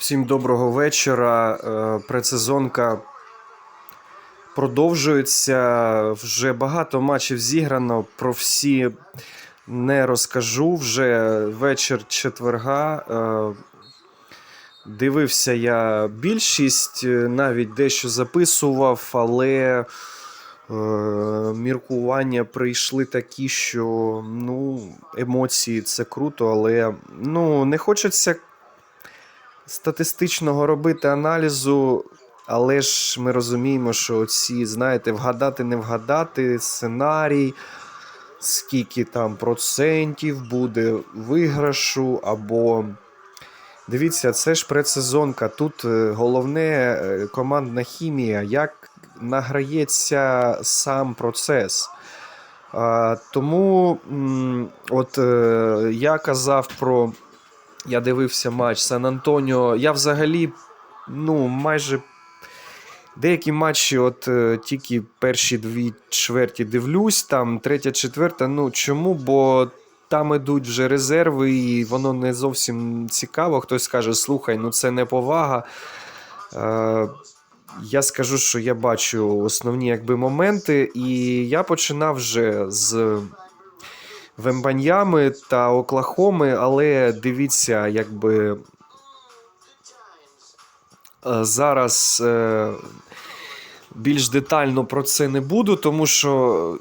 Всім доброго вечора. Е, Предсезонка продовжується. Вже багато матчів зіграно. Про всі не розкажу. Вже вечір четверга. Е, Дивився я більшість, е, навіть дещо записував, але міркування прийшли такі, що ну, емоції це круто, але ну, не хочеться статистичного робити аналізу, але ж ми розуміємо, що ці, знаєте, вгадати, не вгадати, сценарій, скільки там процентів буде виграшу, або. Дивіться, це ж предсезонка. Тут е, головне е, командна хімія, як награється сам процес. Тому от е, я казав про. Я дивився матч Сан Антоніо. Я взагалі, ну, майже деякі матчі, от е, тільки перші дві чверті дивлюсь, там третя, четверта. Ну чому? Бо там ідуть вже резерви, і воно не зовсім цікаво. Хтось скаже, слухай, ну це не повага. Е, я скажу, що я бачу основні якби, моменти, і я починав вже з Вембаньями та Оклахоми, але дивіться, якби е, зараз е, більш детально про це не буду, тому що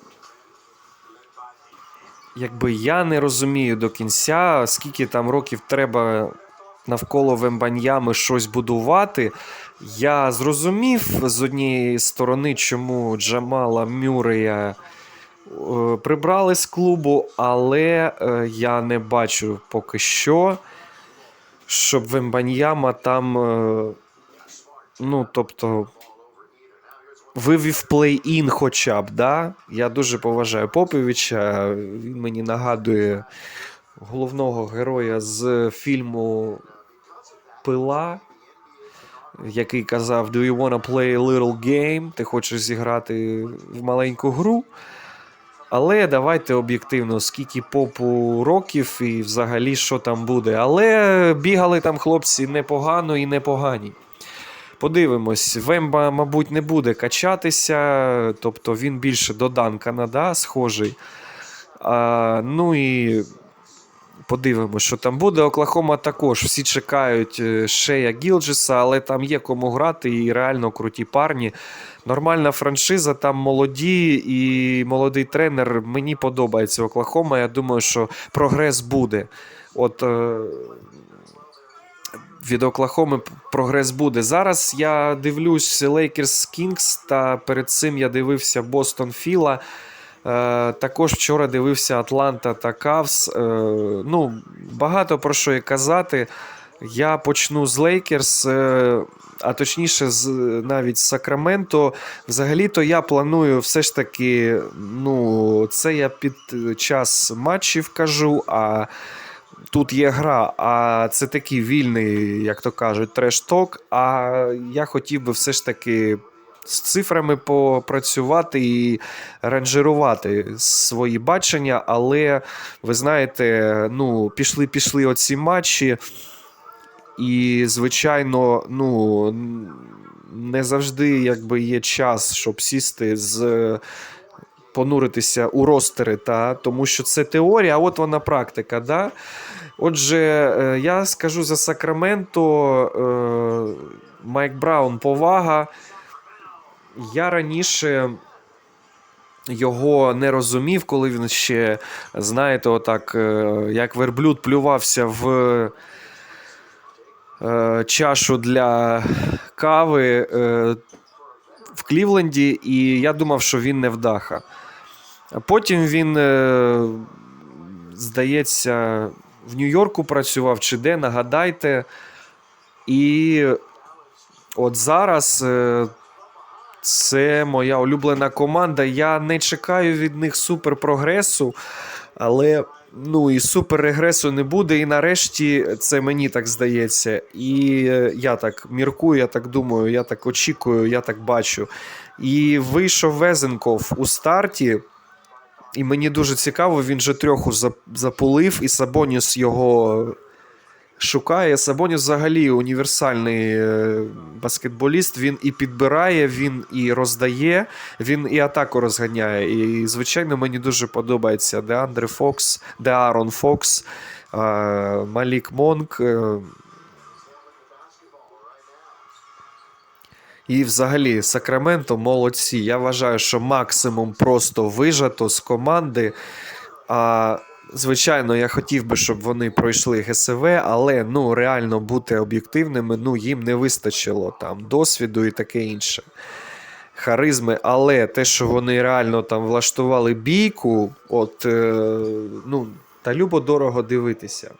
якби я не розумію до кінця, скільки там років треба навколо Вембаньями щось будувати. Я зрозумів з однієї сторони, чому Джамала Мюрея е, прибрали з клубу, але е, я не бачу поки що, щоб Вембаньяма там. е, Ну, тобто, вивів плей-ін хоча б, да? Я дуже поважаю Поповича. Він мені нагадує головного героя з фільму Пила, який казав: Do you wanna play a little game? Ти хочеш зіграти в маленьку гру? Але давайте об'єктивно, скільки попу років і взагалі що там буде. Але бігали там хлопці непогано і непогані. Подивимось, Вемба, мабуть, не буде качатися, тобто він більше до Данкана, да, схожий. А, ну і подивимось, що там буде. Оклахома також. Всі чекають е, Шея Гілджеса, але там є кому грати і реально круті парні. Нормальна франшиза, там молоді і молодий тренер. Мені подобається Оклахома. Я думаю, що прогрес буде. От. е, від Оклахоми прогрес буде. Зараз я дивлюсь Лейкерс Кінгс, та перед цим я дивився Бостон Філа. Е, також вчора дивився Атланта та Кавс. Е, ну, багато про що і казати. Я почну з Лейкерс, е, а точніше, з навіть з Сакраменто. Взагалі-то я планую все ж таки, ну, це я під час матчів кажу. а Тут є гра, а це такий вільний, як то кажуть, треш-ток. А я хотів би все ж таки з цифрами попрацювати і ранжирувати свої бачення. Але ви знаєте, ну, пішли-пішли оці матчі. І, звичайно, ну, не завжди якби, є час, щоб сісти з. Понуритися у ростери, та, тому що це теорія, а от вона практика. Да? Отже, е, я скажу за Сакраменто, е, Майк Браун повага. Я раніше його не розумів, коли він ще, знаєте, отак, е, як верблюд плювався в е, чашу для кави е, в Клівленді, і я думав, що він не вдаха. Потім він, здається, в Нью-Йорку працював чи де, нагадайте. І от зараз це моя улюблена команда. Я не чекаю від них суперпрогресу, але ну і суперрегресу не буде. І нарешті це мені так здається. І е, я так міркую, я так думаю, я так очікую, я так бачу. І вийшов Везенков у старті. І мені дуже цікаво, він же трьоху запулив, і Сабоніс його шукає. Сабоніс взагалі універсальний е, баскетболіст. Він і підбирає, він і роздає, він і атаку розганяє. І, звичайно, мені дуже подобається Деандре Фокс, Деарон Фокс, е, Малік Монк. е, І взагалі Сакраменто молодці. Я вважаю, що максимум просто вижато з команди. А, звичайно, я хотів би, щоб вони пройшли ГСВ, але ну, реально бути об'єктивними, ну, їм не вистачило там досвіду і таке інше. Харизми, але те, що вони реально там влаштували бійку, от, е, ну, та любо дорого дивитися.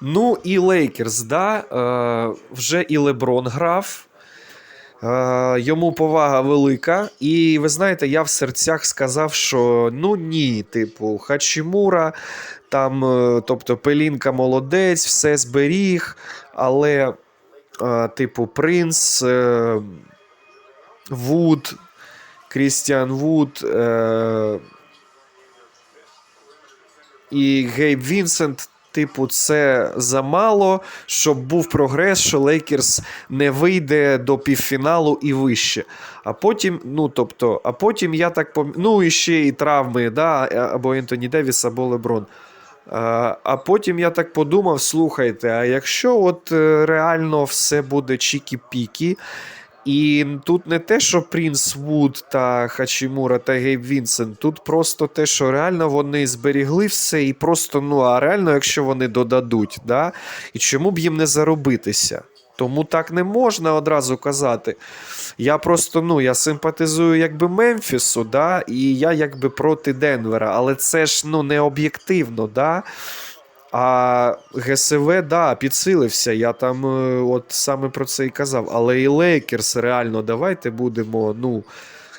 Ну і Лейкерс, да, е, вже і Леброн грав. Е, йому повага велика. І ви знаєте, я в серцях сказав, що ну ні, типу, Хачімура, там, е, тобто Пелінка молодець, все зберіг, але, е, типу, Принц, Вуд, Крістіан Вуд. І Гейб Вінсент, типу, це замало, щоб був прогрес, що Лейкерс не вийде до півфіналу і вище. А потім, ну тобто, а потім я так пом... Ну, і ще і травми, да, або Ентоні Девіс, або Леброн. А, потім я так подумав: слухайте, а якщо от е, реально все буде чікі-пікі, і тут не те, що Принц Вуд та Хачімура та Гейб Вінсент, тут просто те, що реально вони зберігли все, і просто, ну, а реально, якщо вони додадуть, да? і чому б їм не заробитися? Тому так не можна одразу казати. Я просто ну, я симпатизую якби Мемфісу, да, і я якби проти Денвера, але це ж ну, не об'єктивно. Да? А ГСВ, да, підсилився. Я там е, от саме про це і казав. Але і Лейкерс, реально, давайте будемо. Ну,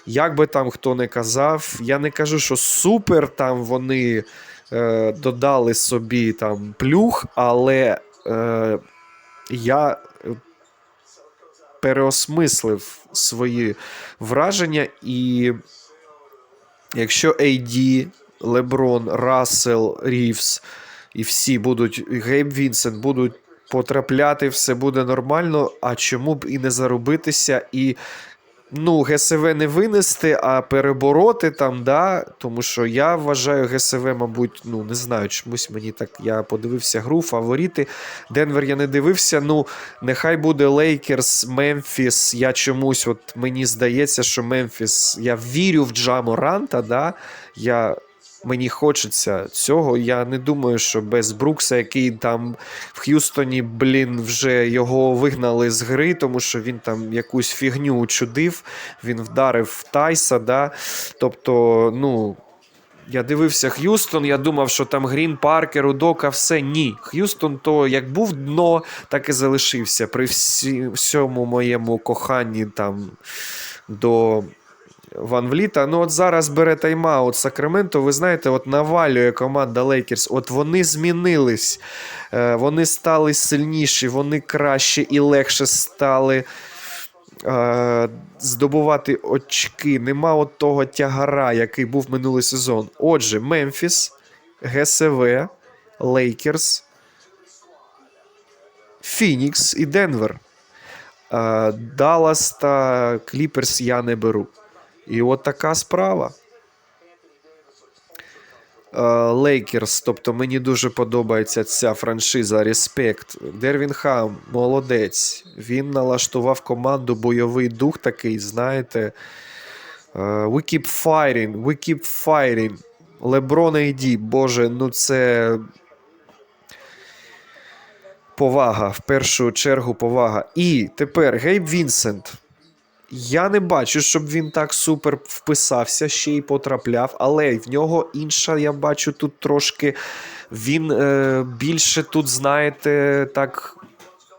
як би там хто не казав, я не кажу, що супер там вони е, додали собі там плюх, але е, я переосмислив свої враження. І якщо AD, Леброн, Рассел, Рівс і всі будуть, і Гейб Вінсент будуть потрапляти, все буде нормально. А чому б і не заробитися? І ну, ГСВ не винести, а перебороти там, да. Тому що я вважаю ГСВ, мабуть, ну не знаю, чомусь мені так. Я подивився гру, фаворити. Денвер я не дивився. Ну, нехай буде Лейкерс, Мемфіс. Я чомусь, от мені здається, що Мемфіс. Я вірю в Джамо Ранта, да. Я Мені хочеться цього. Я не думаю, що без Брукса, який там в Х'юстоні, блін, вже його вигнали з гри, тому що він там якусь фігню учудив, він вдарив Тайса. Да? Тобто, ну. Я дивився Х'юстон, я думав, що там Грін, Паркер, Удока, все ні. Х'юстон то як був дно, так і залишився. При всі, всьому моєму коханні там до Ван Вліта. Ну, от зараз бере тайм-аут Сакраменто. Ви знаєте, от навалює команда Лейкерс. От вони змінились, е, вони стали сильніші, вони краще і легше стали. е, Здобувати очки. Нема от того тягара, який був минулий сезон. Отже, Мемфіс, ГСВ, Лейкерс, Фінікс і Денвер. Е, Даллас та Кліперс я не беру. І от така справа. Лейкерс, тобто мені дуже подобається ця франшиза. Респект. Дервінхам, молодець. Він налаштував команду бойовий дух такий, знаєте. Е, We keep fighting, we keep fighting. Леброн AD, боже, ну це. Повага. В першу чергу повага. І тепер Гейб Вінсент. Я не бачу, щоб він так супер вписався, ще й потрапляв, але в нього інша, я бачу тут трошки. Він е, більше тут, знаєте, так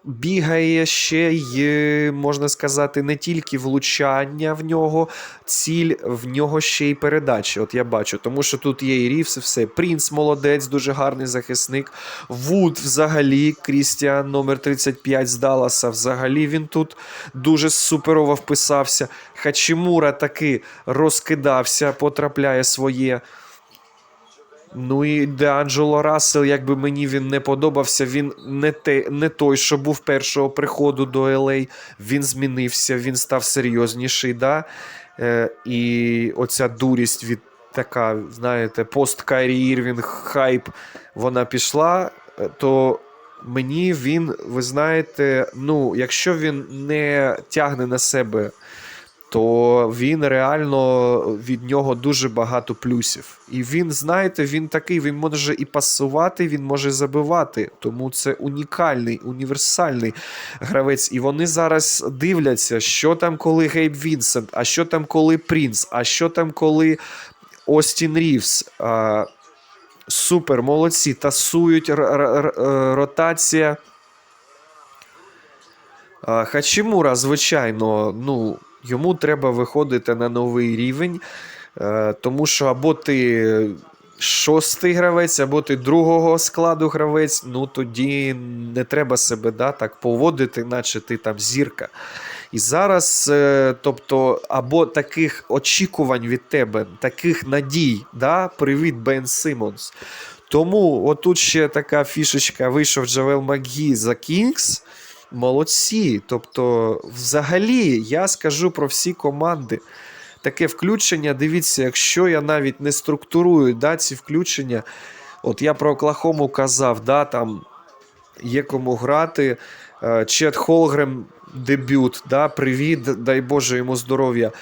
бігає ще й, можна сказати, не тільки влучання в нього, ціль, в нього ще й передачі. От я бачу, тому що тут є і Рівс, і все. Принц молодець, дуже гарний захисник. Вуд взагалі, Крістіан номер 35 з Далласа, взагалі він тут дуже суперово вписався. Хачімура таки розкидався, потрапляє своє. Ну і Деанджело Рассел, якби мені він не подобався, він не, те, не той, що був першого приходу до LA. Він змінився, він став серйозніший. Да? Е, і оця дурість від така, знаєте, пост Ірвінг, хайп, вона пішла, е, то мені він, ви знаєте, ну, якщо він не тягне на себе то він реально від нього дуже багато плюсів. І він, знаєте, він такий, він може і пасувати, він може забивати. Тому це унікальний, універсальний гравець. І вони зараз дивляться, що там, коли Гейб Вінсент, а що там, коли Прінс, а що там, коли Остін Рівс. А, супер, молодці, тасують е, ротація. Хачимура, звичайно, ну, йому треба виходити на новий рівень, е, тому що або ти шостий гравець, або ти другого складу гравець, ну тоді не треба себе да, так поводити, наче ти там зірка. І зараз, е, тобто, або таких очікувань від тебе, таких надій, да, привіт Бен Симонс. Тому отут ще така фішечка вийшов Джавел Макгі за Кінгс. Молодці. Тобто, взагалі, я скажу про всі команди. Таке включення, дивіться, якщо я навіть не структурую да, ці включення. От я про Оклахому казав, да, там є кому грати. Е, Чет Холгрем дебют, да, привіт, дай Боже йому здоров'я.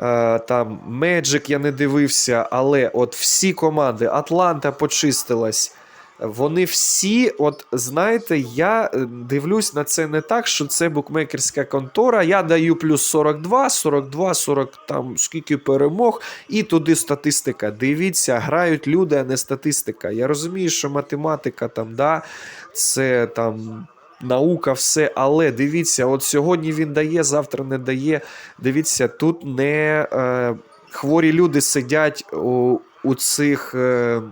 Е, Там Меджик я не дивився, але от всі команди, Атланта почистилась. Вони всі, от знаєте, я е, дивлюсь на це не так, що це букмекерська контора. Я даю плюс 42, 42, 40 там скільки перемог, і туди статистика. Дивіться, грають люди, а не статистика. Я розумію, що математика там, да, це там. Наука, все, але дивіться, от сьогодні він дає, завтра не дає. Дивіться, тут не е, хворі люди сидять у, у цих е,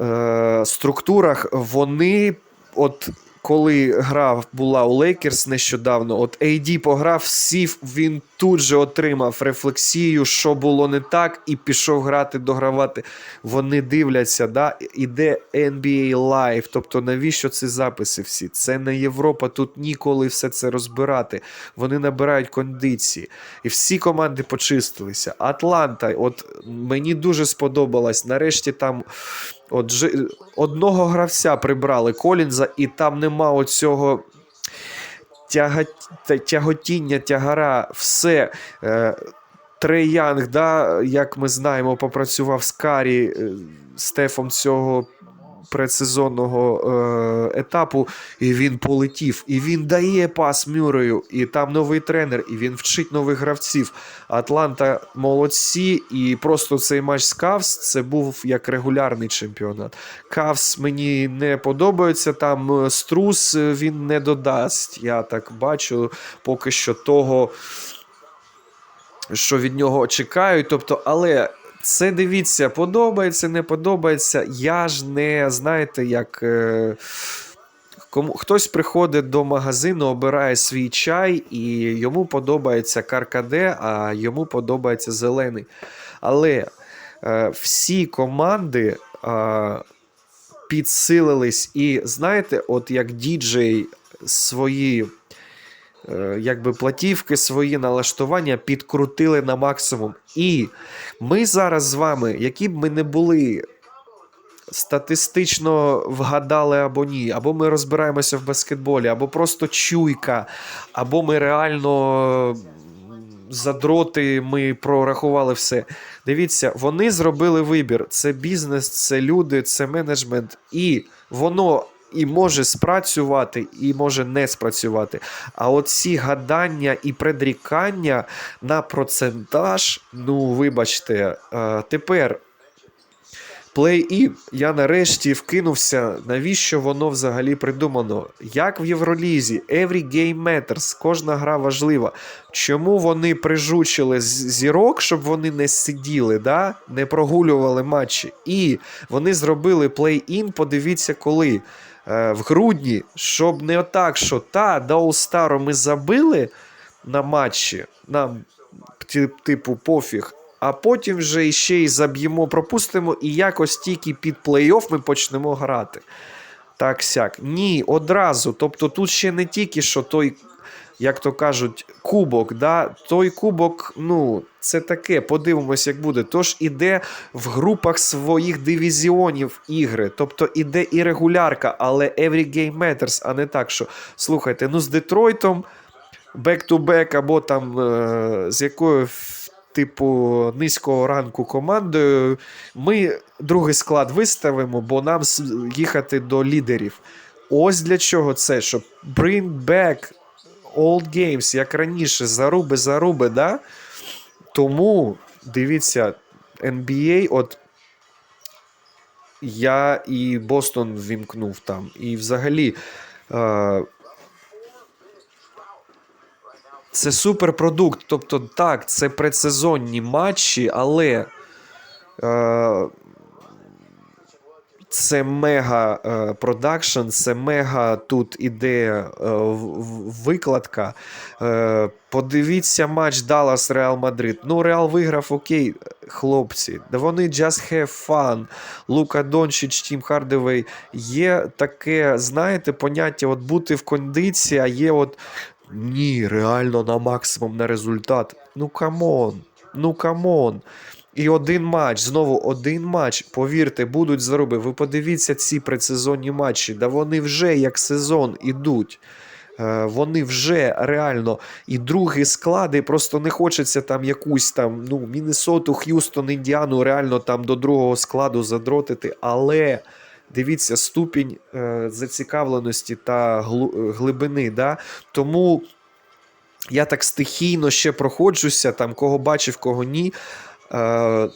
е, структурах, вони, от коли гра була у Лейкерс нещодавно, от AD пограв, сів, він тут же отримав рефлексію, що було не так, і пішов грати, догравати. Вони дивляться, да, іде NBA Live. Тобто, навіщо ці записи всі? Це не Європа, тут ніколи все це розбирати. Вони набирають кондиції. І всі команди почистилися. Атланта, от мені дуже сподобалось. Нарешті там. От одного гравця прибрали Колінза, і там нема оцього тяга, тяготіння, тягара, все. Е, Янг, да, як ми знаємо, попрацював з Карі е, Стефом цього предсезонного е, етапу, і він полетів. І він дає пас Мюрею, і там новий тренер, і він вчить нових гравців. Атланта молодці, і просто цей матч з Кавс це був як регулярний чемпіонат. Кавс мені не подобається. Там е, струс е, він не додасть. Я так бачу поки що того, що від нього чекають. Тобто, але. Це дивіться, подобається, не подобається. Я ж не знаєте, як е, кому хтось приходить до магазину, обирає свій чай, і йому подобається каркаде, а йому подобається зелений. Але е, всі команди е, підсилились, і знаєте, от як діджей свої. Е, Якби платівки, свої налаштування підкрутили на максимум. І ми зараз з вами, які б ми не були статистично вгадали або ні, або ми розбираємося в баскетболі, або просто чуйка, або ми реально задроти, ми прорахували все. Дивіться, вони зробили вибір. Це бізнес, це люди, це менеджмент, і воно. І може спрацювати, і може не спрацювати. А оці гадання і предрікання на процентаж, ну, вибачте, е, тепер Play-in я нарешті вкинувся, навіщо воно взагалі придумано. Як в Євролізі, every game matters, кожна гра важлива. Чому вони прижучили зірок, щоб вони не сиділи, да? не прогулювали матчі. І вони зробили плей-ін, подивіться, коли. Е, в грудні, щоб не отак, що та, до All-Star ми забили на матчі, нам, типу, пофіг. а потім вже ще й заб'ємо, пропустимо, і якось тільки під плей-офф ми почнемо грати. Так сяк. Ні, одразу. Тобто тут ще не тільки що той, як то кажуть, кубок. Да? Той кубок, ну, це таке, подивимось, як буде. Тож іде в групах своїх дивізіонів ігри. Тобто іде і регулярка, але every game matters, а не так, що слухайте, ну з Детройтом бек-ту-бек або там е, з якою. Типу низького ранку командою, ми другий склад виставимо, бо нам їхати до лідерів. Ось для чого це, щоб bring back old games, як раніше, заруби, заруби, да? Тому дивіться, NBA, от я і Бостон вімкнув там. І взагалі. Е, це суперпродукт. Тобто, так, це предсезонні матчі, але е, це мега е, продакшн, це мега тут іде е, викладка. Е, подивіться матч Даллас Реал Мадрид. Ну, Реал виграв, окей, хлопці. Да вони just have fun. Лука Дончич, Тім Хардевей. Є таке, знаєте, поняття от бути в кондиції, а є от. Ні, реально на максимум на результат. Ну камон, ну камон. І один матч, знову один матч. Повірте, будуть заруби. Ви подивіться ці предсезонні матчі. Да вони вже як сезон ідуть. Е, Вони вже реально і другі склади, просто не хочеться там якусь там ну, Міннесоту, Х'юстон, Індіану реально там до другого складу задротити. Але дивіться, ступінь е, зацікавленості та глу- глибини. Да? Тому я так стихійно ще проходжуся, там кого бачив, кого ні. Е,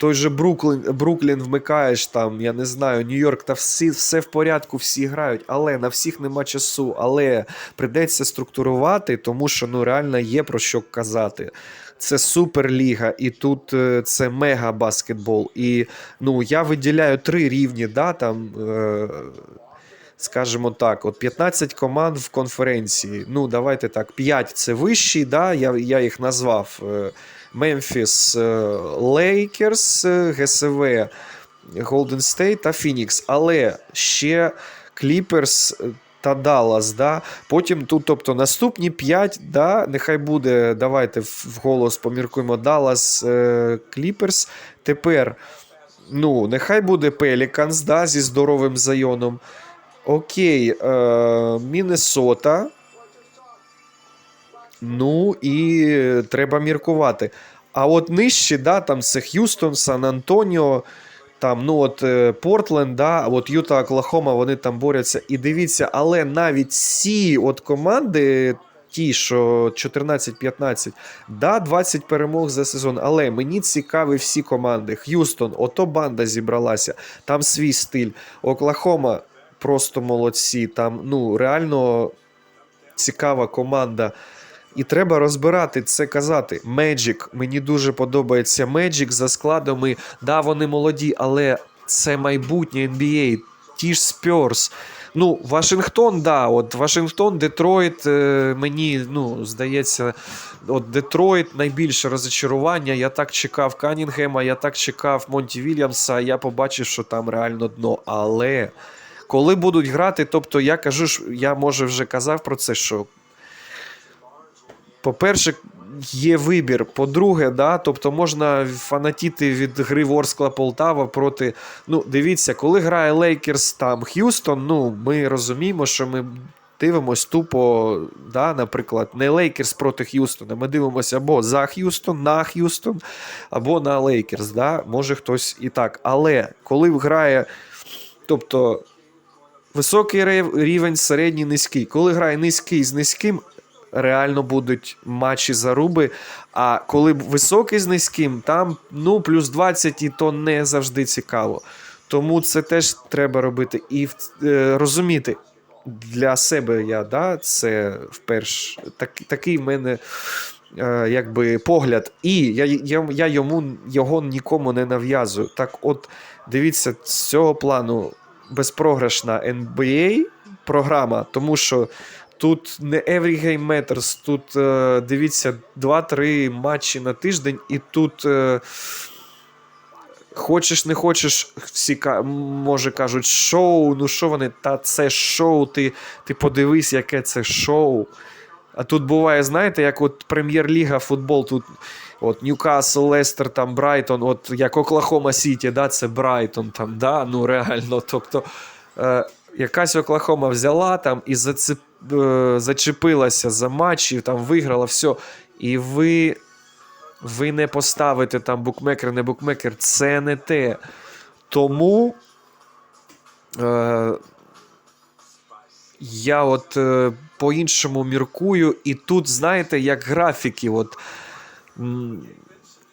той же Бруклін, Бруклін вмикаєш там, я не знаю, Нью-Йорк, та всі, все в порядку, всі грають, але на всіх нема часу. Але придеться структурувати, тому що ну реально є про що казати. Це суперліга, і тут е, це мега баскетбол. І ну я виділяю три рівні, да, там. Е, Скажімо так, от 15 команд в конференції. Ну, давайте так, 5 це вищий, да, я, я їх назвав. Е, Мемфіс Лейкерс, ГСВ, Голден Стейт та Фінікс. Але ще Кліперс та Даллас. Да? Потім тут, тобто, наступні 5, да, нехай буде, давайте вголос поміркуємо Даллас Кліперс. Тепер, ну, нехай буде Пеліканс да, зі здоровим зайоном. Окей, е, Міннесота. Ну і треба міркувати. А от нижче, да, там це Х'юстон, Сан Антоніо, там, ну от е, Портленд, да, от Юта, Оклахома, вони там борються. І дивіться, але навіть ці от команди, ті, що 14-15, да, 20 перемог за сезон. Але мені цікаві всі команди. Х'юстон, ото банда зібралася, там свій стиль. Оклахома просто молодці. Там, ну, реально цікава команда. І треба розбирати це казати. Magic, мені дуже подобається Magic за складами. Да, вони молоді, але це майбутнє NBA. Ті ж Spurs. Ну, Вашингтон, да, от Вашингтон, Детройт, е, мені ну, здається, от Детройт найбільше розочарування. Я так чекав Канінгема, я так чекав Монті Вільямса, я побачив, що там реально дно. Але коли будуть грати, тобто я кажу, я може вже казав про це, що по-перше, є вибір. По-друге, да, тобто можна фанатіти від гри Ворскла Полтава проти. Ну, дивіться, коли грає Лейкерс там Х'юстон, ну, ми розуміємо, що ми дивимось тупо, да, наприклад, не Лейкерс проти Х'юстона. Ми дивимося або за Х'юстон, на Х'юстон, або на Лейкерс. Да? Може хтось і так. Але коли грає, тобто. Високий рівень, середній, низький. Коли грає низький з низьким, реально будуть матчі заруби. А коли високий з низьким, там ну, плюс 20 і то не завжди цікаво. Тому це теж треба робити. І е, розуміти для себе я, да, це вперше так, такий в мене. е, Якби погляд, і я, я, я йому його нікому не нав'язую. Так, от дивіться, з цього плану безпрограшна NBA програма, тому що Тут не every game matters, тут е, дивіться 2-3 матчі на тиждень, і тут. Е, Хочеш, не хочеш, всі може кажуть, шоу, ну що вони, та це шоу, ти, ти подивись, яке це шоу. А тут буває, знаєте, як от Прем'єр-ліга футбол, тут от Ньюкасл, Лестер, там Брайтон, от як Оклахома Сіті, да, це Брайтон, там, да, ну реально. Тобто е, якась Оклахома взяла там і зацеп, е, зачепилася за матч, і там виграла все. І ви, ви не поставите там букмекер, не букмекер, це не те. Тому. Е, я от е, по-іншому міркую, і тут, знаєте, як графіки. От, м,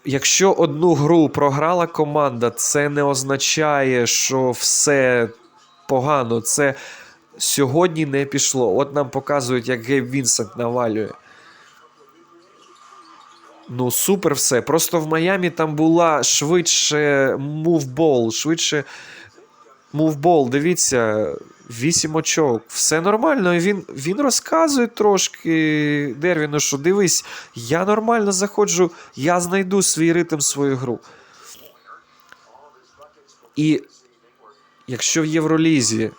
якщо одну гру програла команда, це не означає, що все погано. Це сьогодні не пішло. От нам показують, як Гейб Вінсент навалює. Ну, супер все. Просто в Майамі там була швидше мувбол, швидше мувбол. Дивіться, 8 очок. Все нормально. І він, він розказує трошки Дервіну, що дивись, я нормально заходжу, я знайду свій ритм, свою гру. І якщо в Євролізі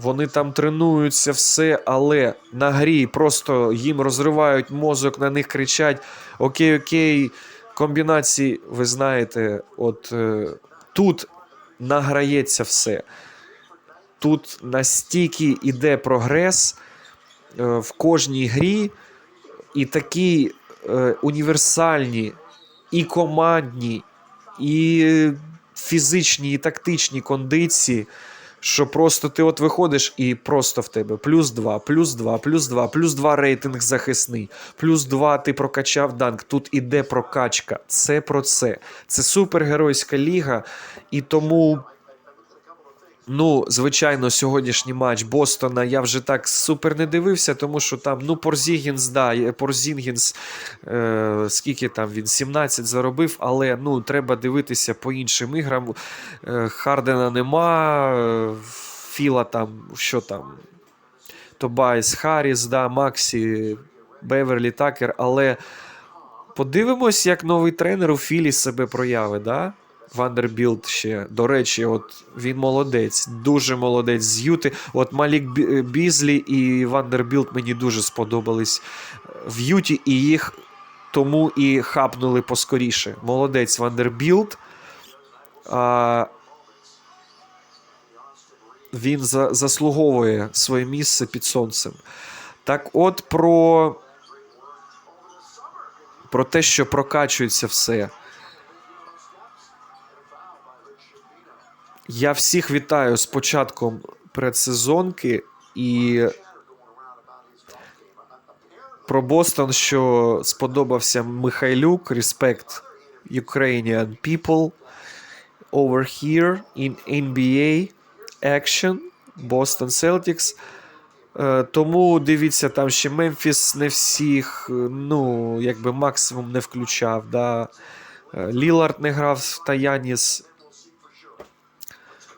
вони там тренуються все, але на грі просто їм розривають мозок, на них кричать: Окей, окей, комбінації, ви знаєте, от е, тут награється все. Тут настільки йде прогрес е, в кожній грі, і такі е, універсальні, і командні, і фізичні, і тактичні кондиції, що просто ти от виходиш і просто в тебе плюс 2, плюс 2, плюс 2, плюс 2 рейтинг захисний, плюс 2 ти прокачав данк. Тут іде прокачка. Це про це. Це супергеройська ліга, і тому. Ну, звичайно, сьогоднішній матч Бостона я вже так супер не дивився, тому що там, ну, Порзігінс, да, Порзінгінс, е, скільки там він 17 заробив, але ну, треба дивитися по іншим іграм. Е, Хардена нема, е, Філа там, що там, Тобайс, Харріс, да, Максі, Беверлі Такер, але подивимось, як новий тренер у Філі себе проявить, да? Вандербілд ще. До речі, от він молодець, дуже молодець з Юти. От Малік Бізлі і Вандербілд мені дуже сподобались в Юті, і їх тому і хапнули поскоріше. Молодець Вандербілд. А, він за, заслуговує своє місце під сонцем. Так от про, про те, що прокачується все. Я всіх вітаю з початком предсезонки і про Бостон, що сподобався Михайлюк. Respect Ukrainian people over here in NBA action Boston Celtics. Е, Тому дивіться, там ще Мемфіс не всіх, е, ну, якби максимум не включав. Да. Е, Лілард не грав та Яніс.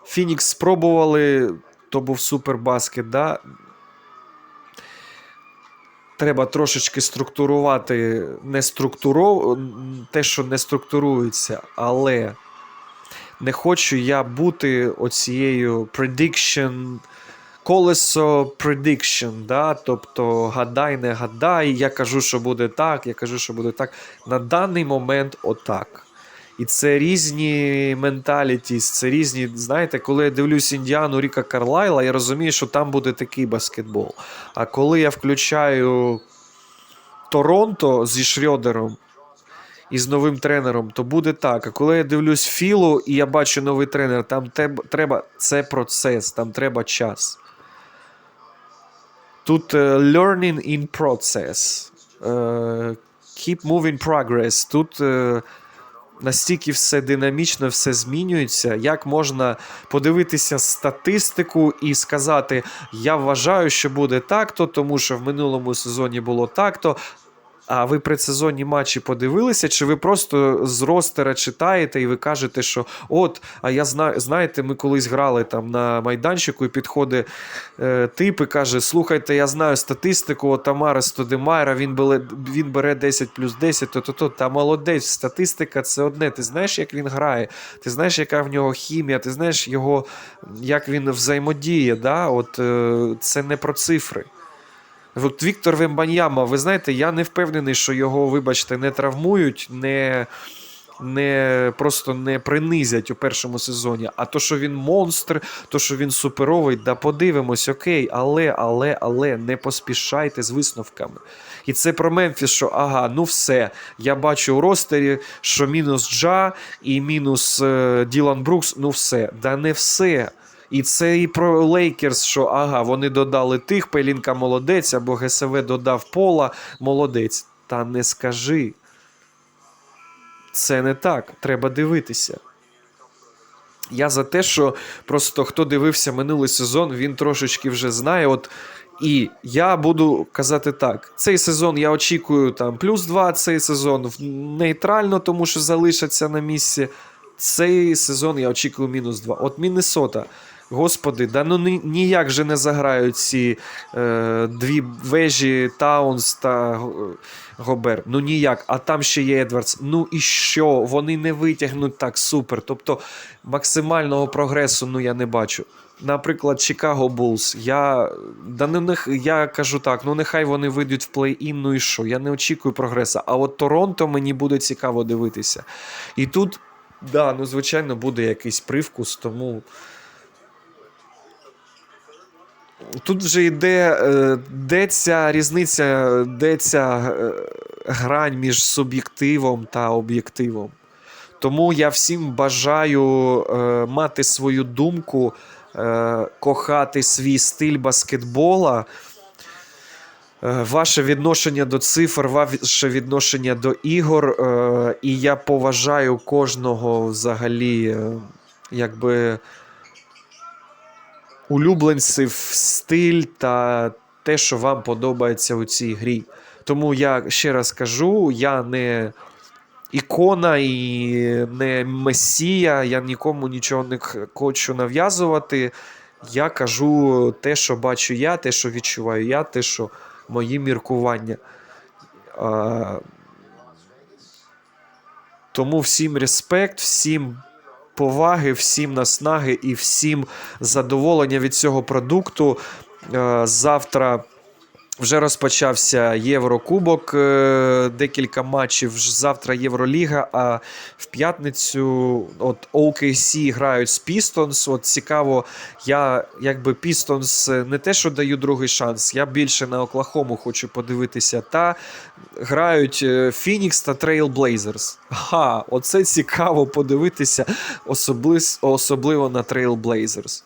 Фінікс спробували, то був супербаскет, да. Треба трошечки структурувати не структуро... те, що не структурується, але не хочу я бути оцією prediction, колесо prediction, да? тобто гадай, не гадай, я кажу, що буде так, я кажу, що буде так. На даний момент отак. І це різні менталітіс, це різні. Знаєте, коли я дивлюсь Індіану Ріка Карлайла, я розумію, що там буде такий баскетбол. А коли я включаю Торонто зі Шрьодером і з новим тренером, то буде так. А коли я дивлюсь Філу і я бачу новий тренер, там треба це процес, там треба час. Тут е, learning in process. е, keep moving progress. Тут. Настільки все динамічно, все змінюється. Як можна подивитися статистику і сказати: я вважаю, що буде так-то, тому що в минулому сезоні було так-то. А ви предсезонні матчі подивилися, чи ви просто з ростера читаєте і ви кажете, що от, а я знаю, знаєте, ми колись грали там на майданчику, і підходить е, тип і каже: Слухайте, я знаю статистику Тамара Стодемайра, він бере, він бере 10 плюс 10, то-то-то, та молодець, статистика це одне. Ти знаєш, як він грає, ти знаєш, яка в нього хімія, ти знаєш його, як він взаємодіє. Да? От, е, це не про цифри. От Віктор Вембаньяма, ви знаєте, я не впевнений, що його, вибачте, не травмують, не, не просто не принизять у першому сезоні. А то, що він монстр, то, що він суперовий, да подивимось, окей, але, але, але не поспішайте з висновками. І це про Мемфіс, що ага, ну все. Я бачу у ростері, що мінус Джа і мінус е, Ділан Брукс, ну все. Да не все. І це і про Лейкерс, що ага, вони додали тих, Пелінка молодець, або ГСВ додав пола, молодець. Та не скажи. Це не так. Треба дивитися. Я за те, що просто хто дивився минулий сезон, він трошечки вже знає. От і я буду казати так: цей сезон я очікую там плюс 2, цей сезон нейтрально, тому що залишаться на місці. Цей сезон я очікую мінус 2. От Міннесота. Господи, да ну ні- ніяк же не заграють ці е, дві вежі Таунс та Гобер. Ну ніяк. А там ще є Едвардс. Ну і що? Вони не витягнуть так супер. Тобто максимального прогресу ну я не бачу. Наприклад, Чикаго Булс. Я, да не, нех- я кажу так, ну нехай вони вийдуть в плей-ін, ну і що? Я не очікую прогресу. А от Торонто мені буде цікаво дивитися. І тут, да, ну звичайно, буде якийсь привкус, тому. Тут вже йде, е, де ця різниця, де ця е, грань між суб'єктивом та об'єктивом. Тому я всім бажаю е, мати свою думку, кохати свій стиль баскетбола. Ваше відношення до цифр, ваше відношення до ігор. І я поважаю кожного взагалі, якби улюбленців, стиль та те, що вам подобається у цій грі. Тому я ще раз кажу: я не ікона і не месія, я нікому нічого не хочу нав'язувати. Я кажу те, що бачу я, те, що відчуваю я, те, що мої міркування. Тому всім респект, всім поваги, всім наснаги і всім задоволення від цього продукту. Е, Завтра вже розпочався Єврокубок, е, декілька матчів. Завтра Євроліга, а в п'ятницю от OKC грають з Pistons. От цікаво, я якби Pistons не те, що даю другий шанс, я більше на Оклахому хочу подивитися. Та грають е, Phoenix та Trail Blazers. Ха, оце цікаво подивитися, особливо, на Trail Blazers.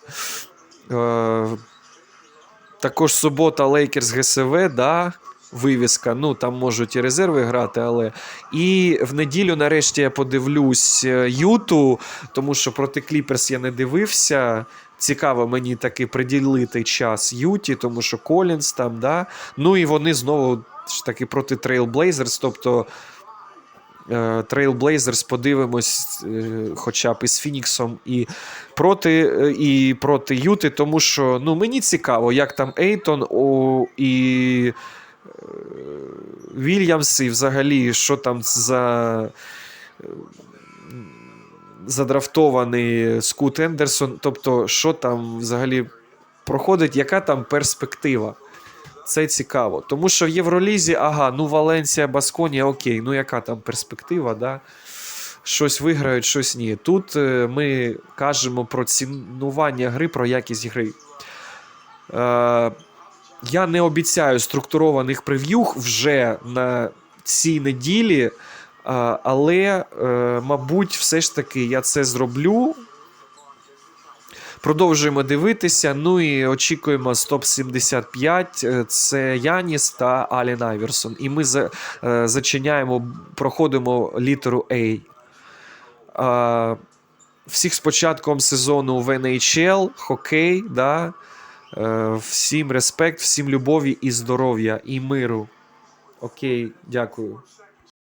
Також субота Лейкерс ГСВ, да, вивіска. Ну, там можуть і резерви грати, але. І в неділю, нарешті, я подивлюсь е, Юту, тому що проти Кліперс я не дивився. Цікаво мені таки приділити час Юті, тому що Колінс там, да. Ну і вони знову ж таки проти Blazers, тобто. Е, Trail Blazers подивимось, е, хоча б із Фініксом і проти, е, і проти Юти, тому що ну, мені цікаво, як там Ейтон о, і Вільямс, і взагалі, що там за. Задрафтований Скут Ендерсон, тобто, що там взагалі проходить, яка там перспектива? Це цікаво. Тому що в Євролізі, ага, ну Валенсія, Басконія, окей, ну яка там перспектива, да? щось виграють, щось ні. Тут е, ми кажемо про цінування гри, про якість гри. Е, я не обіцяю структурованих прев'юх вже на цій неділі, але, е, мабуть, все ж таки я це зроблю. Продовжуємо дивитися. Ну і очікуємо з топ-75. Е, Це Яніс та Алін Айверсон. І ми за, е, зачиняємо, проходимо літеру A. Е, всіх з початком сезону в NHL, хокей. Да? Всім респект, всім любові і здоров'я, і миру. Окей, дякую.